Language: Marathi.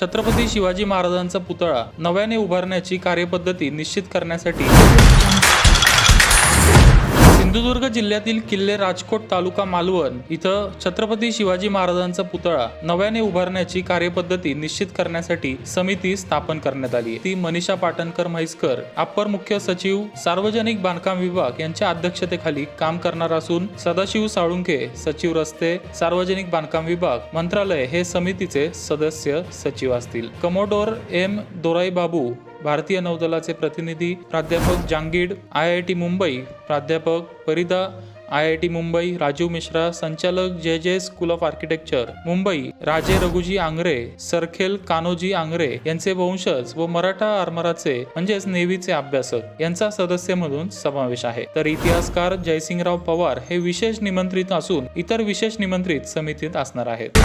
छत्रपती शिवाजी महाराजांचा पुतळा नव्याने उभारण्याची कार्यपद्धती निश्चित करण्यासाठी सिंधुदुर्ग जिल्ह्यातील किल्ले राजकोट तालुका मालवण इथं छत्रपती शिवाजी महाराजांचा पुतळा नव्याने उभारण्याची कार्यपद्धती निश्चित करण्यासाठी समिती स्थापन करण्यात आली. ती मनीषा पाटणकर म्हैसकर अप्पर मुख्य सचिव सार्वजनिक बांधकाम विभाग यांच्या अध्यक्षतेखाली काम करणार असून सदाशिव साळुंखे सचिव रस्ते सार्वजनिक बांधकाम विभाग मंत्रालय हे समितीचे सदस्य सचिव असतील. कमोडोर एम दोराई बाबू भारतीय नौदलाचे प्रतिनिधी प्राध्यापक Jangid I I T Mumbai प्राध्यापक Parida I I T Mumbai Rajeev Mishra संचालक जे जे स्कूल ऑफ आर्किटेक्चर मुंबई राजे रघुजी आंग्रे सरखेल कान्होजी आंग्रे यांचे वंशज व मराठा आरमाराचे म्हणजेच नेव्हीचे अभ्यासक यांचा सदस्य म्हणून समावेश आहे. तर इतिहासकार जयसिंगराव पवार हे विशेष निमंत्रित असून इतर विशेष निमंत्रित समितीत असणार आहेत.